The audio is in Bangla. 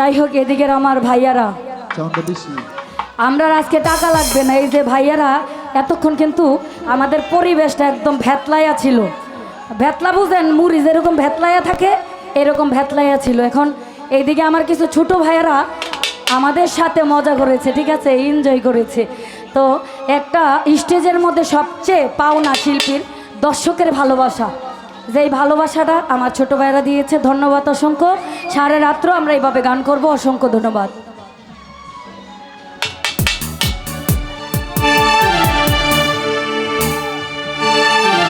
যাই হোক এদিকের আমার ভাইয়ারা। আমরা আজকে টাকা লাগবে না এই যে ভাইয়ারা এতক্ষণ কিন্তু আমাদের পরিবেশটা একদম ভ্যাতলাইয়া ছিল। ভ্যাতলা বুঝেন মুড়ি যেরকম ভ্যাতলাইয়া থাকে এরকম ভ্যাতলাইয়া ছিল। এখন এইদিকে আমার কিছু ছোট ভাইয়ারা আমাদের সাথে মজা করেছে ঠিক আছে? এনজয় করেছে। তো একটা স্টেজের মধ্যে সবচেয়ে পাওনা শিল্পীর দর্শকের ভালোবাসা। যেই ভালোবাসাটা আমার ছোট ভাইরা দিয়েছে, ধন্যবাদ অসংখ্য। সারা রাত্র আমরা এইভাবে গান করব, অসংখ্য ধন্যবাদ।